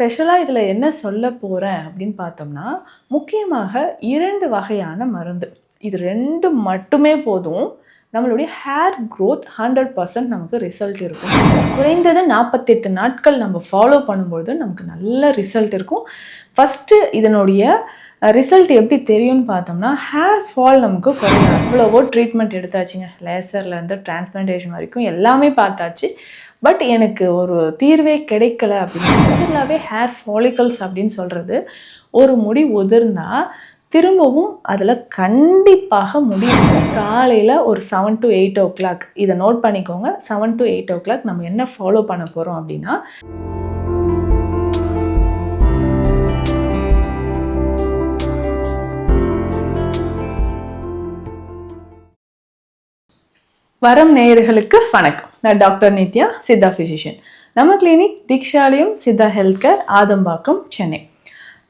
ஸ்பெஷலாக இதில் என்ன சொல்ல போகிறேன் அப்படின்னு பார்த்தோம்னா முக்கியமாக இரண்டு வகையான மருந்து. இது ரெண்டு மட்டுமே போதும். நம்மளுடைய ஹேர் க்ரோத் ஹண்ட்ரட் பர்சன்ட் நமக்கு ரிசல்ட் இருக்கும். குறைந்தது நாற்பத்தெட்டு நாட்கள் நம்ம ஃபாலோ பண்ணும்பொழுது நமக்கு நல்ல ரிசல்ட் இருக்கும். ஃபஸ்ட்டு இதனுடைய ரிசல்ட் எப்படி தெரியும்னு பார்த்தோம்னா ஹேர் ஃபால் நமக்கு குறையும். அவ்வளவோ ட்ரீட்மெண்ட் எடுத்தாச்சுங்க. லேசர்லேருந்து டிரான்ஸ்பிளான்டேஷன் வரைக்கும் எல்லாமே பார்த்தாச்சு. பட் எனக்கு ஒரு தீர்வே கிடைக்கல அப்படின்னு நேச்சுரலாகவே ஹேர் ஃபாலிக்கல்ஸ் அப்படின்னு சொல்கிறது ஒரு முடி உதிர்னா திரும்பவும் அதில் கண்டிப்பாக முடியும் காலையில் ஒரு seven to eight o'clock இதை நோட் பண்ணிக்கோங்க. Seven to eight o'clock நம்ம என்ன ஃபாலோ பண்ண போகிறோம் அப்படின்னா வரம் நேயர்களுக்கு வணக்கம். நான் டாக்டர் நித்யா சித்தா ஃபிசிஷியன் நம்ம clinic Deekshalayam Siddha health care Adambakkam Chennai.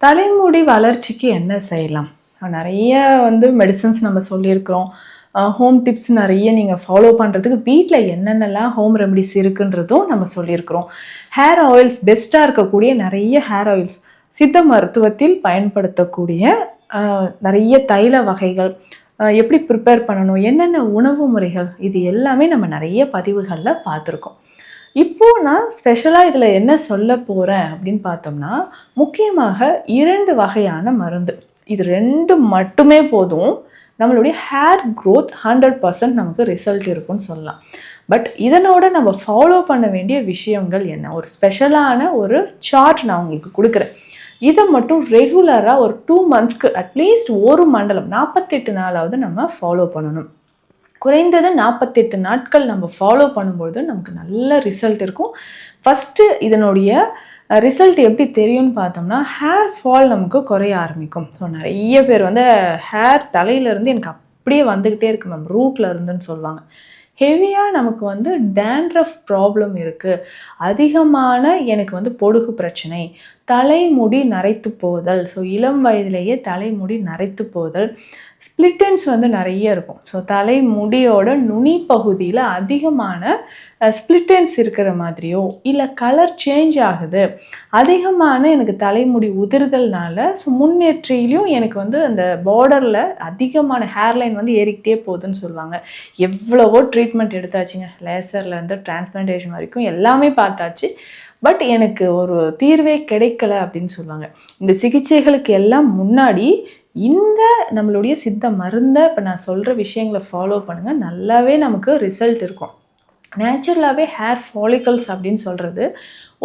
தலைமுடி வளர்ச்சிக்கு என்ன செய்யலாம்? நிறைய வந்து மெடிசன்ஸ் நம்ம சொல்லியிருக்கிறோம். ஹோம் டிப்ஸ் நிறைய நீங்கள் ஃபாலோ பண்ணுறதுக்கு வீட்டில் என்னென்னலாம் ஹோம் ரெமடிஸ் இருக்குன்றதும் நம்ம சொல்லியிருக்கிறோம். ஹேர் ஆயில்ஸ் பெஸ்ட்டாக இருக்கக்கூடிய நிறைய ஹேர் ஆயில்ஸ் சித்த மருத்துவத்தில் பயன்படுத்தக்கூடிய நிறைய தைல வகைகள். எப்படி ப்ரிப்பேர் பண்ணணும்? என்னென்ன உணவு முறைகள்? இது எல்லாமே நம்ம நிறைய பதிவுகளில் பார்த்துருக்கோம். இப்போது நான் ஸ்பெஷலாக இதில் என்ன சொல்ல போகிறேன் அப்படின்னு பார்த்தோம்னா முக்கியமாக இரண்டு வகையான மருந்து. இது ரெண்டு மட்டுமே போதும். நம்மளுடைய ஹேர் க்ரோத் ஹண்ட்ரட் பர்சன்ட் நமக்கு ரிசல்ட் இருக்கும்னு சொல்லலாம். பட் இதனோட நம்ம ஃபாலோ பண்ண வேண்டிய விஷயங்கள் என்ன? ஒரு ஸ்பெஷலான ஒரு சார்ட் நான் உங்களுக்கு கொடுக்குறேன். இதை மட்டும் ரெகுலராக ஒரு டூ மந்த்ஸ்க்கு அட்லீஸ்ட் ஒரு மண்டலம் நாற்பத்தெட்டு நாளாவது நம்ம ஃபாலோ பண்ணணும். குறைந்தது நாற்பத்தெட்டு நாட்கள் நம்ம ஃபாலோ பண்ணும்பொழுது நமக்கு நல்ல ரிசல்ட் இருக்கும். ஃபஸ்ட்டு இதனுடைய ரிசல்ட் எப்படி தெரியும்னு பார்த்தோம்னா ஹேர் ஃபால் நமக்கு குறைய ஆரம்பிக்கும். ஸோ நிறைய பேர் வந்து ஹேர் தலையிலேருந்து எனக்கு அப்படியே வந்துக்கிட்டே இருக்கு மேம் ரூட்டில் இருந்துன்னு சொல்லுவாங்க. ஹெவியாக நமக்கு வந்து டேண்ட்ரஃப் ப்ராப்ளம் இருக்குது அதிகமான எனக்கு வந்து பொடுகு பிரச்சனை. தலைமுடி நரைத்து போதல். ஸோ இளம் வயதிலேயே தலைமுடி நரைத்து போதல். ஸ்பிளிட்டன்ஸ் வந்து நிறைய இருக்கும். ஸோ தலைமுடியோட நுனி பகுதியில் அதிகமான ஸ்பிளிட்டன்ஸ் இருக்கிற மாதிரியோ இல்லை கலர் சேஞ்ச் ஆகுது அதிகமான எனக்கு தலைமுடி உதிர்தல்னால ஸோ முன்னேற்றிலையும் எனக்கு வந்து அந்த பார்டரில் அதிகமான ஹேர்லைன் வந்து ஏறிக்கிட்டே போகுதுன்னு சொல்லுவாங்க. எவ்வளவோ ட்ரீட்மெண்ட் எடுத்தாச்சுங்க. லேசர்லேருந்து டிரான்ஸ்பிளான்டேஷன் வரைக்கும் எல்லாமே பார்த்தாச்சு. பட் எனக்கு ஒரு தீர்வே கிடைக்கல அப்படின்னு சொல்லுவாங்க. இந்த சிகிச்சைகளுக்கு எல்லாம் முன்னாடி இந்த நம்மளுடைய சித்த மருந்தை இப்போ நான் சொல்கிற விஷயங்களை ஃபாலோ பண்ணுங்கள் நல்லாவே நமக்கு ரிசல்ட் இருக்கும். நேச்சுரலாகவே ஹேர் ஃபாலிகல்ஸ் அப்படின்னு சொல்கிறது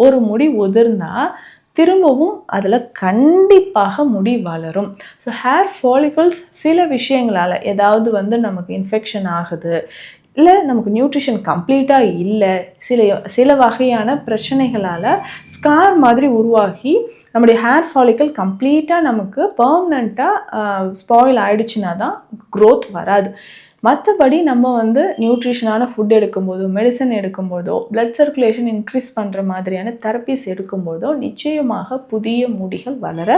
ஒரு முடி உதிர்ந்தால் திரும்பவும் அதில் கண்டிப்பாக முடி வளரும். ஸோ ஹேர் ஃபாலிகல்ஸ் சில விஷயங்களால் ஏதாவது வந்து நமக்கு இன்ஃபெக்ஷன் ஆகுது இல்லை நமக்கு நியூட்ரிஷன் கம்ப்ளீட்டாக இல்லை. சில சில வகையான பிரச்சனைகளால் ஸ்கார் மாதிரி உருவாகி நம்முடைய ஹேர் ஃபாலிக்கல் கம்ப்ளீட்டாக நமக்கு பர்மனண்ட்டாக ஸ்பாயில் ஆயிடுச்சுன்னா தான் க்ரோத் வராது. மற்றபடி நம்ம வந்து நியூட்ரிஷனான ஃபுட் எடுக்கும்போதோ மெடிசன் எடுக்கும்போதோ பிளட் சர்க்குலேஷன் இன்க்ரீஸ் பண்ணுற மாதிரியான தெரப்பிஸ் எடுக்கும்போதோ நிச்சயமாக புதிய முடிகள் வளர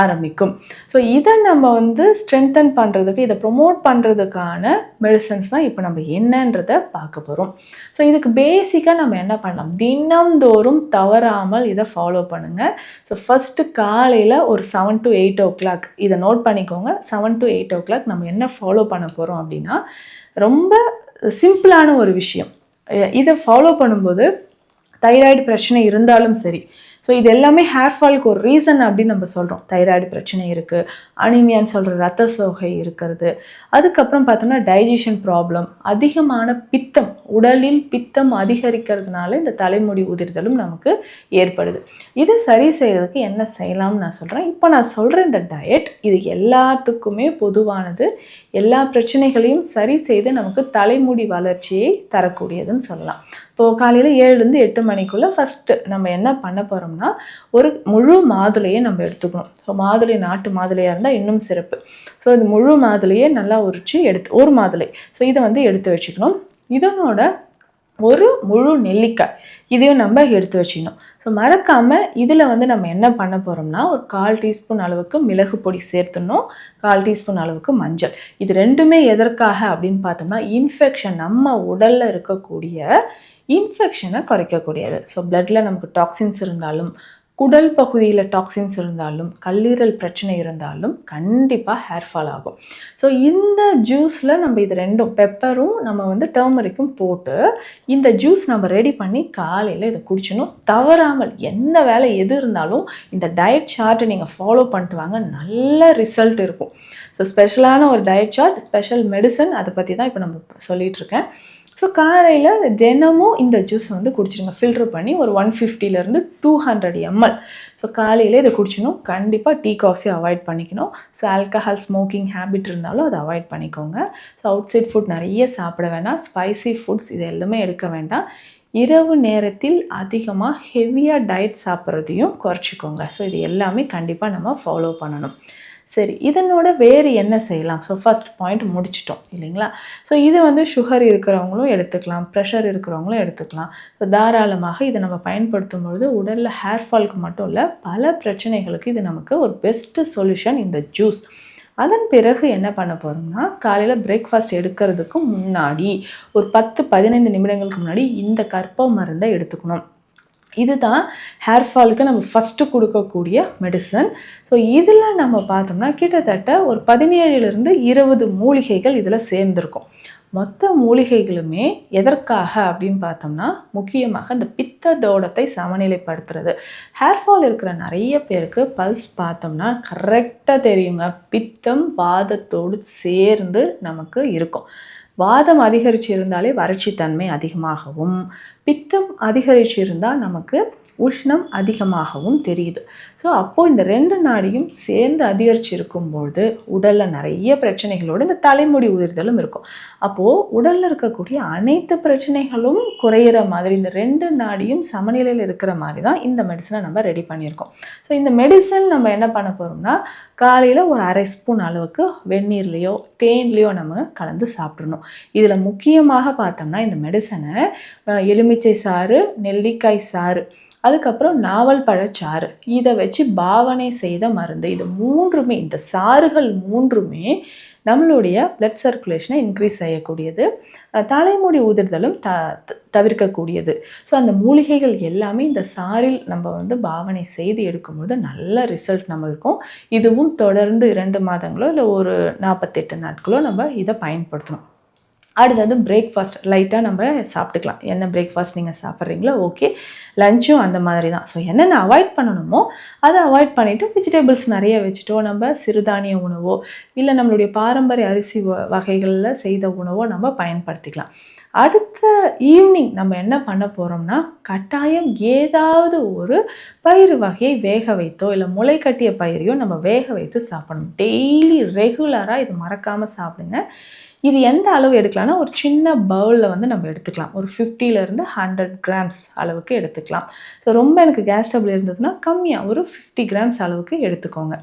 ஆரம்பிக்கும். ஸோ இதை நம்ம வந்து ஸ்ட்ரென்தன் பண்ணுறதுக்கு இதை ப்ரொமோட் பண்ணுறதுக்கான மெடிசன்ஸ் தான் இப்போ நம்ம என்னன்றதை பார்க்க போகிறோம் ஸோ இதுக்கு பேசிக்காக நம்ம என்ன பண்ணலாம்? தினம்தோறும் தவறாமல் இதை ஃபாலோ பண்ணுங்கள் ஸோ ஃபஸ்ட்டு காலையில் ஒரு seven to eight o'clock இதை நோட் பண்ணிக்கோங்க. Seven to eight o'clock நம்ம என்ன ஃபாலோ பண்ண போகிறோம் அப்படின்னா ரொம்ப சிம்பிளான ஒரு விஷயம். இதை ஃபாலோ பண்ணும்போது தைராய்டு பிரச்சனை இருந்தாலும் சரி ஸோ இது எல்லாமே ஹேர் ஃபாலுக்கு ஒரு ரீசன் அப்படின்னு நம்ம சொல்கிறோம் தைராய்டு பிரச்சனை இருக்குது அனிமியான்னு சொல்கிற ரத்த சோகை இருக்கிறது. அதுக்கப்புறம் பார்த்தோம்னா டைஜஷன் ப்ராப்ளம் அதிகமான பித்தம் உடலில் பித்தம் அதிகரிக்கிறதுனால இந்த தலைமுடி உதிர்தலும் நமக்கு ஏற்படுது. இதை சரி செய்கிறதுக்கு என்ன செய்யலாம்னு நான் சொல்கிறேன் இப்போ நான் சொல்கிற இந்த டயட் இது எல்லாத்துக்குமே பொதுவானது. எல்லா பிரச்சனைகளையும் சரி செய்து நமக்கு தலைமுடி வளர்ச்சியை தரக்கூடியதுன்னு சொல்லலாம். இப்போது காலையில் ஏழுலேருந்து எட்டு மணிக்குள்ளே ஃபஸ்ட்டு நம்ம என்ன பண்ண போகிறோம்னா ஒரு முழு மாதுளையை நம்ம எடுத்துக்கணும். ஸோ மாதுளை நாட்டு மாதுளையாக இருந்தால் இன்னும் சிறப்பு. ஸோ இந்த முழு மாதுளையே நல்லா உரித்து எடுத்து ஒரு மாதுளை. ஸோ இதை வந்து எடுத்து வச்சுக்கணும். இதனோட ஒரு முழு நெல்லிக்காய் இதையும் நம்ம எடுத்து வச்சுக்கணும். ஸோ மறக்காமல் இதில் வந்து நம்ம என்ன பண்ண போகிறோம்னா ஒரு கால் டீஸ்பூன் அளவுக்கு மிளகு பொடி சேர்த்துடணும். கால் டீஸ்பூன் அளவுக்கு மஞ்சள். இது ரெண்டுமே எதற்காக அப்படின்னு பார்த்தோம்னா இன்ஃபெக்ஷன் நம்ம உடலில் இருக்கக்கூடிய இன்ஃபெக்ஷனை குறைக்கக்கூடியது. ஸோ பிளட்டில் நமக்கு டாக்ஸின்ஸ் இருந்தாலும் குடல் பகுதியில் டாக்ஸின்ஸ் இருந்தாலும் கல்லீரல் பிரச்சனை இருந்தாலும் கண்டிப்பாக ஹேர் ஃபால் ஆகும். ஸோ இந்த ஜூஸில் நம்ம இது ரெண்டும் பெப்பரும் நம்ம வந்து டர்மரிக்கும் போட்டு இந்த ஜூஸ் நம்ம ரெடி பண்ணி காலையில் இதை குடிச்சணும் தவறாமல் எந்த வேலை எது இருந்தாலும் இந்த டயட் சார்ட்டை நீங்கள் ஃபாலோ பண்ணிட்டு வாங்க நல்ல ரிசல்ட் இருக்கும். ஸோ ஸ்பெஷலான ஒரு டயட் சார்ட் ஸ்பெஷல் மெடிசன் அதை பற்றி தான் இப்போ நம்ம சொல்லிகிட்ருக்கேன் ஸோ காலையில் தினமும் இந்த ஜூஸ் வந்து குடிச்சிடுங்க. ஃபில்டர் பண்ணி ஒரு ஒன் ஃபிஃப்டிலேருந்து டூ ஹண்ட்ரட் எம்எல் ஸோ காலையில் இதை குடிச்சிடணும். கண்டிப்பாக டீ காஃபி அவாய்ட் பண்ணிக்கணும். ஸோ ஆல்கஹால் ஸ்மோக்கிங் ஹேபிட் இருந்தாலும் அதை அவாய்ட் பண்ணிக்கோங்க. ஸோ அவுட் சைட் ஃபுட் நிறைய சாப்பிட வேண்டாம். ஸ்பைசி ஃபுட்ஸ் இது எல்லாமே எடுக்க வேண்டாம். இரவு நேரத்தில் அதிகமாக ஹெவியாக டயட் சாப்பிட்றதையும் குறைச்சிக்கோங்க. ஸோ இது எல்லாமே கண்டிப்பாக நம்ம ஃபாலோ பண்ணணும். சரி இதனோட வேறு என்ன செய்யலாம்? ஸோ ஃபஸ்ட் பாயிண்ட் முடிச்சிட்டோம் இல்லைங்களா? ஸோ இது வந்து சுகர் இருக்கிறவங்களும் எடுத்துக்கலாம் ப்ரெஷர் இருக்கிறவங்களும் எடுத்துக்கலாம். ஸோ தாராளமாக இதை நம்ம பயன்படுத்தும் பொழுது உடலில் ஹேர் ஃபால்க்கு மட்டும் இல்லை பல பிரச்சனைகளுக்கு இது நமக்கு ஒரு பெஸ்ட்டு சொல்யூஷன் இந்த ஜூஸ் அதன் பிறகு என்ன பண்ண போகிறோம்னா காலையில் பிரேக்ஃபாஸ்ட் எடுக்கிறதுக்கு முன்னாடி ஒரு பத்து பதினைந்து நிமிடங்களுக்கு முன்னாடி இந்த கற்ப மருந்தை எடுத்துக்கணும். இதுதான் ஹேர் ஃபாலுக்கு நம்ம ஃபஸ்ட்டு கொடுக்கக்கூடிய மெடிசன் ஸோ இதில் நம்ம பார்த்தோம்னா கிட்டத்தட்ட ஒரு பதினேழுலேருந்து இருபது மூலிகைகள் இதில் சேர்ந்துருக்கும். மொத்த மூலிகைகளுமே எதற்காக அப்படின்னு பார்த்தோம்னா முக்கியமாக இந்த பித்த தோடத்தை சமநிலைப்படுத்துறது. ஹேர் ஃபால் இருக்கிற நிறைய பேருக்கு பல்ஸ் பார்த்தோம்னா கரெக்டாக தெரியுங்க. பித்தம் வாதத்தோடு சேர்ந்து நமக்கு இருக்கும். வாதம் அதிகரிச்சு இருந்தாலே வறட்சி தன்மை அதிகமாகவும் பித்தம் அதிகரிச்சு இருந்தால் நமக்கு உஷ்ணம் அதிகமாகவும் தெரியுது. ஸோ அப்போது இந்த ரெண்டு நாடியும் சேர்ந்து அதிகரித்து இருக்கும்போது உடலில் நிறைய பிரச்சனைகளோடு இந்த தலைமுடி உதிர்தலும் இருக்கும். அப்போது உடலில் இருக்கக்கூடிய அனைத்து பிரச்சனைகளும் குறையிற மாதிரி இந்த ரெண்டு நாடியும் சமநிலையில் இருக்கிற மாதிரி தான் இந்த மெடிசனை நம்ம ரெடி பண்ணியிருக்கோம். ஸோ இந்த மெடிசன் நம்ம என்ன பண்ண போகிறோம்னா காலையில் ஒரு அரை ஸ்பூன் அளவுக்கு வெந்நீர்லேயோ தேன்லேயோ நம்ம கலந்து சாப்பிடணும். இதில் முக்கியமாக பார்த்தோம்னா இந்த மெடிசனை எலுமிச்சை சாறு நெல்லிக்காய் சாறு அதுக்கப்புறம் நாவல் பழச்சாறு. இதை வச்சு பாவனை செய்த மருந்து. இது மூன்றுமே இந்த சாறுகள் மூன்றுமே நம்மளுடைய பிளட் சர்க்குலேஷனை இன்க்ரீஸ் செய்யக்கூடியது. தலைமுடி உதிர்தலும் த தவிர்க்கக்கூடியது. ஸோ அந்த மூலிகைகள் எல்லாமே இந்த சாரில் நம்ம வந்து பாவனை செய்து எடுக்கும்போது நல்ல ரிசல்ட் நம்ம இருக்கும் இதுவும் தொடர்ந்து இரண்டு மாதங்களோ இல்லை ஒரு நாற்பத்தெட்டு நாட்களோ நம்ம இதை பயன்படுத்தணும். அடுத்தது பிரேக்ஃபாஸ்ட் லைட்டாக நம்ம சாப்பிட்டுக்கலாம். என்ன பிரேக்ஃபாஸ்ட் நீங்கள் சாப்பிட்றீங்களோ ஓகே லஞ்சும் அந்த மாதிரி தான் ஸோ என்னென்ன அவாய்ட் பண்ணணுமோ அதை அவாய்ட் பண்ணிவிட்டு வெஜிடபிள்ஸ் நிறைய வச்சுட்டோ நம்ம சிறுதானிய உணவோ இல்லை நம்மளுடைய பாரம்பரிய அரிசி வகைகளில் செய்த உணவோ நம்ம பயன்படுத்திக்கலாம். அடுத்த ஈவினிங் நம்ம என்ன பண்ண போகிறோம்னா கட்டாயம் ஏதாவது ஒரு பயிர் வகையை வேக வைத்தோ இல்லை முளை கட்டிய பயிரையோ நம்ம வேக வைத்து சாப்பிடணும். டெய்லி ரெகுலராக இது மறக்காமல் சாப்பிடுங்க. இது எந்த அளவு எடுக்கலாம்னா ஒரு சின்ன பவுலில் வந்து நம்ம எடுத்துக்கலாம். ஒரு ஃபிஃப்டிலேருந்து ஹண்ட்ரட் கிராம்ஸ் அளவுக்கு எடுத்துக்கலாம். ஸோ ரொம்ப எனக்கு கேஸ் டபுள் இருந்ததுன்னா கம்மியாக ஒரு ஃபிஃப்டி கிராம்ஸ் அளவுக்கு எடுத்துக்கோங்க.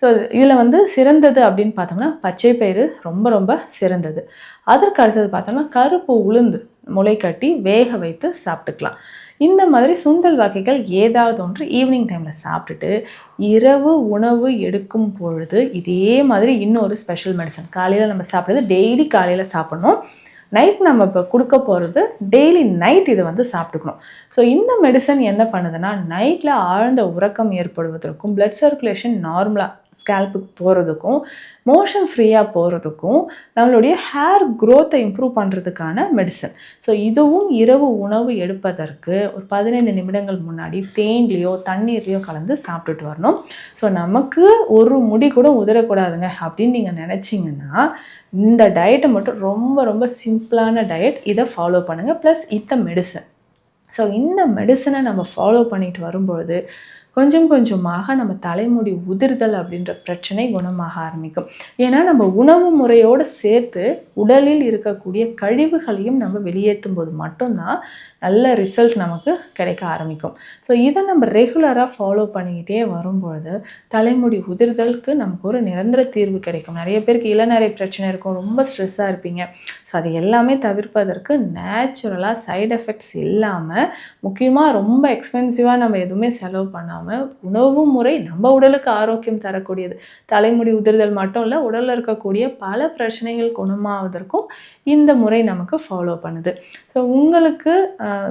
ஸோ இதில் வந்து சிறந்தது அப்படின்னு பார்த்தோம்னா பச்சை பயிறு ரொம்ப ரொம்ப சிறந்தது. அதற்கு அடுத்தது பார்த்தோம்னா கருப்பு உளுந்து முளை கட்டி வேக வைத்து சாப்பிட்டுக்கலாம். இந்த மாதிரி சுண்டல் வகைகள் ஏதாவது ஒன்று ஈவினிங் டைமில் சாப்பிட்டுட்டு இரவு உணவு எடுக்கும் பொழுது இதே மாதிரி இன்னொரு ஸ்பெஷல் மெடிசன் காலையில் நம்ம சாப்பிட்றது டெய்லி காலையில் சாப்பிட்ணும். நைட் நம்ம இப்போ கொடுக்க போகிறது டெய்லி நைட் இதை வந்து சாப்பிட்டுக்கணும். ஸோ இந்த மெடிசன் என்ன பண்ணுதுன்னா நைட்டில் ஆழ்ந்த உறக்கம் ஏற்படுவதற்கும் பிளட் சர்க்குலேஷன் நார்மலாக ஸ்கேல்புக்கு போகிறதுக்கும் மோஷன் ஃப்ரீயாக போகிறதுக்கும் நம்மளுடைய ஹேர் க்ரோத்தை இம்ப்ரூவ் பண்ணுறதுக்கான மெடிசன் ஸோ இதுவும் இரவு உணவு எடுப்பதற்கு ஒரு பதினைந்து நிமிடங்கள் முன்னாடி தேன்லேயோ தண்ணீர்லேயோ கலந்து சாப்பிட்டுட்டு வரணும். ஸோ நமக்கு ஒரு முடி கூட உதறக்கூடாதுங்க அப்படின்னு நீங்கள் நினச்சிங்கன்னா இந்த டயட்டை மட்டும் ரொம்ப ரொம்ப சிம்பிளான டயட் இதை ஃபாலோ பண்ணுங்கள் ப்ளஸ் இத்த மெடிசன் ஸோ இந்த மெடிசனை நம்ம ஃபாலோ பண்ணிட்டு வரும்பொழுது கொஞ்சம் கொஞ்சமாக நம்ம தலைமுடி உதிர்தல் அப்படின்ற பிரச்சனை குணமாக ஆரம்பிக்கும். ஏன்னா நம்ம உணவு முறையோடு சேர்த்து உடலில் இருக்கக்கூடிய கழிவுகளையும் நம்ம வெளியேற்றும் போது மட்டும்தான் நல்ல ரிசல்ட் நமக்கு கிடைக்க ஆரம்பிக்கும். ஸோ இதை நம்ம ரெகுலராக ஃபாலோ பண்ணிக்கிட்டே வரும்பொழுது தலைமுடி உதிர்தலுக்கு நமக்கு ஒரு நிரந்தர தீர்வு கிடைக்கும். நிறைய பேருக்கு இளநரை பிரச்சனை இருக்கும் ரொம்ப ஸ்ட்ரெஸ்ஸாக இருப்பீங்க. ஸோ அது எல்லாமே தவிர்ப்பதற்கு நேச்சுரலாக சைடு எஃபெக்ட்ஸ் இல்லாமல் முக்கியமாக ரொம்ப எக்ஸ்பென்சிவாக நம்ம எதுவுமே செலவு பண்ணாமல் இல்லாமல் உணவு முறை நம்ம உடலுக்கு ஆரோக்கியம் தரக்கூடியது. தலைமுடி உதிர்தல் மட்டும் இல்லை உடலில் இருக்கக்கூடிய பல பிரச்சனைகள் குணமாவதற்கும் இந்த முறை நமக்கு ஃபாலோ பண்ணுது. ஸோ உங்களுக்கு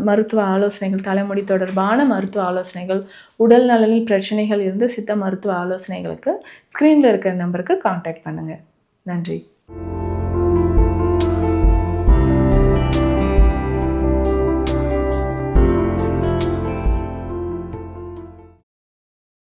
மருத்துவ ஆலோசனைகள் தலைமுடி தொடர்பான மருத்துவ ஆலோசனைகள் உடல் நலனில் பிரச்சனைகள் இருந்து சித்த மருத்துவ ஆலோசனைகளுக்கு ஸ்க்ரீனில் இருக்கிற நம்பருக்கு காண்டாக்ட் பண்ணுங்கள் நன்றி.